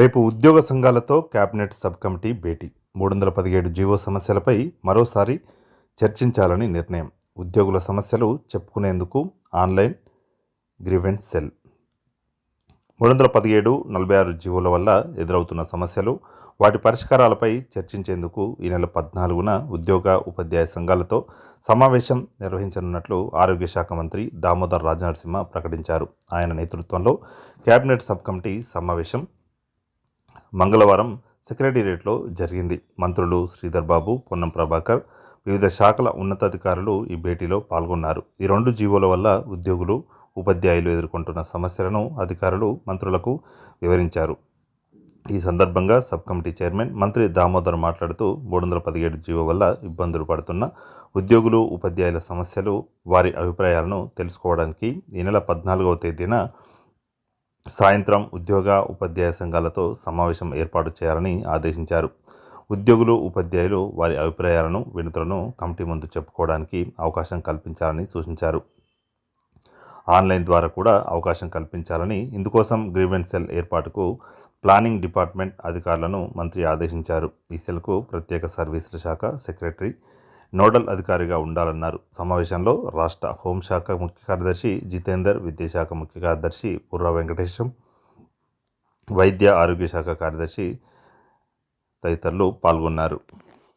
రేపు ఉద్యోగ సంఘాలతో కేబినెట్ సబ్ కమిటీ భేటీ. మూడు వందల పదిహేడు జీవో సమస్యలపై మరోసారి చర్చించాలని నిర్ణయం. ఉద్యోగుల సమస్యలు చెప్పుకునేందుకు ఆన్లైన్ గ్రీవెన్స్ సెల్. మూడు వందల పదిహేడు నలభై ఆరు జీవోల వల్ల ఎదురవుతున్న సమస్యలు వాటి పరిష్కారాలపై చర్చించేందుకు ఈ నెల పద్నాలుగున ఉద్యోగ ఉపాధ్యాయ సంఘాలతో సమావేశం నిర్వహించనున్నట్లు ఆరోగ్య శాఖ మంత్రి దామోదర్ రాజనరసింహ ప్రకటించారు. ఆయన నేతృత్వంలో కేబినెట్ సబ్ కమిటీ సమావేశం మంగళవారం సెక్రటేరియట్లో జరిగింది. మంత్రులు శ్రీధర్ బాబు పొన్నం ప్రభాకర్ వివిధ శాఖల ఉన్నతాధికారులు ఈ భేటీలో పాల్గొన్నారు. ఈ రెండు జీవోల వల్ల ఉద్యోగులు ఉపాధ్యాయులు ఎదుర్కొంటున్న సమస్యలను అధికారులు మంత్రులకు వివరించారు. ఈ సందర్భంగా సబ్ కమిటీ చైర్మన్ మంత్రి దామోదర్ మాట్లాడుతూ మూడు వందల పదిహేడు జీవో వల్ల ఇబ్బందులు పడుతున్న ఉద్యోగులు ఉపాధ్యాయుల సమస్యలు వారి అభిప్రాయాలను తెలుసుకోవడానికి ఈ నెల పద్నాలుగవ తేదీన సాయంత్రం ఉద్యోగ ఉపాధ్యాయ సంఘాలతో సమావేశం ఏర్పాటు చేయాలని ఆదేశించారు. ఉద్యోగులు ఉపాధ్యాయులు వారి అభిప్రాయాలను వినతులను కమిటీ ముందు చెప్పుకోవడానికి అవకాశం కల్పించాలని సూచించారు. ఆన్లైన్ ద్వారా కూడా అవకాశం కల్పించాలని ఇందుకోసం గ్రీవెన్స్ సెల్ ఏర్పాటుకు ప్లానింగ్ డిపార్ట్మెంట్ అధికారులను మంత్రి ఆదేశించారు. ఈ సెల్కు ప్రత్యేక సర్వీసుల శాఖ సెక్రటరీ నోడల్ అధికారిగా ఉండాలన్నారు. సమావేశంలో రాష్ట్ర హోంశాఖ ముఖ్య కార్యదర్శి జితేందర్ విద్యాశాఖ ముఖ్య కార్యదర్శి బుర్రా వెంకటేశం వైద్య ఆరోగ్య శాఖ కార్యదర్శి తదితరులు పాల్గొన్నారు.